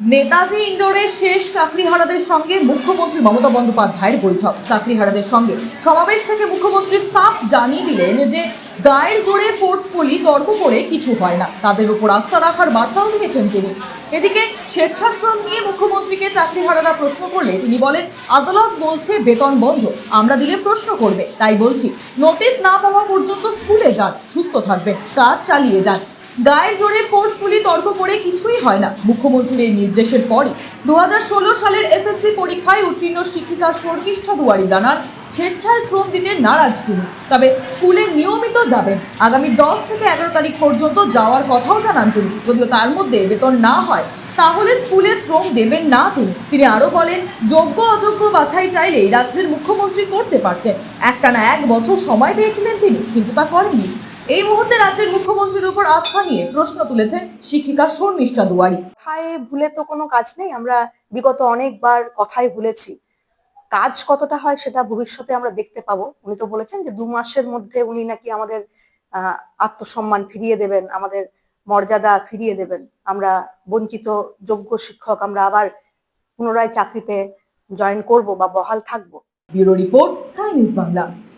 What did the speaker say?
নেতাজি ইন্ডোরের শেষ চাকরিহারাদের সঙ্গে মুখ্যমন্ত্রী মমতা বন্দ্যোপাধ্যায়ের বৈঠক। চাকরিহারাদের সঙ্গে সমাবেশ থেকে মুখ্যমন্ত্রী সাফ জানিয়ে দিলেন যে, গায়ের জোরে ফোর্সফুলি তর্ক করে কিছু হয় না। তাদের উপর আস্থা রাখার বার্তাও দিয়েছেন তিনি। এদিকে স্বেচ্ছাশ্রম নিয়ে মুখ্যমন্ত্রীকে চাকরিহারারা প্রশ্ন করলে তিনি বলেন, আদালত বলছে বেতন বন্ধ। আমরা দিলে প্রশ্ন করবে। তাই বলছি, নোটিশ না পাওয়া পর্যন্ত স্কুলে যান। সুস্থ থাকবেন। কাজ চালিয়ে যান। গায়ের জোরে ফোর্সফুলি তর্ক করে কিছুই হয় না। মুখ্যমন্ত্রীর এই নির্দেশের পরই দু হাজার ষোলো সালের এসএসসি পরীক্ষায় উত্তীর্ণ শিক্ষিকা শর্মিষ্ঠা দুয়ারি জানান, স্বেচ্ছায় শ্রম দিতে নারাজ তিনি। তবে স্কুলে নিয়মিত যাবেন। আগামী দশ থেকে এগারো তারিখ পর্যন্ত যাওয়ার কথাও জানান তিনি। যদিও তার মধ্যে বেতন না হয়, তাহলে স্কুলে শ্রম দেবেন না তিনি। তিনি আরও বলেন, যোগ্য অযোগ্য বাছাই চাইলেই রাজ্যের মুখ্যমন্ত্রী করতে পারতেন। একটানা এক বছর সময় পেয়েছিলেন তিনি, কিন্তু তা করেননি। এই মুহূর্তে রাজ্যের মুখ্যমন্ত্রীর উপর আস্থা নিয়ে প্রশ্ন তুলেছেন শিক্ষিকা শর্মিষ্ঠা দুয়ারি। কথায় ভুলে তো কোনো কাজ নেই আমরা বিগত অনেকবার কথায় ভুলেছি। কাজ কতটা হয় সেটা ভবিষ্যতে আমরা দেখতে পাবো। উনি তো বলেছেন যে দু মাসের মধ্যে উনি নাকি আমাদের আহ, আত্মসম্মান ফিরিয়ে দেবেন আমাদের মর্যাদা ফিরিয়ে দেবেন। আমরা বঞ্চিত যোগ্য শিক্ষক আমরা আবার পুনরায় চাকরিতে জয়েন করব বা বহাল থাকব। Bureau report sky news Bangla.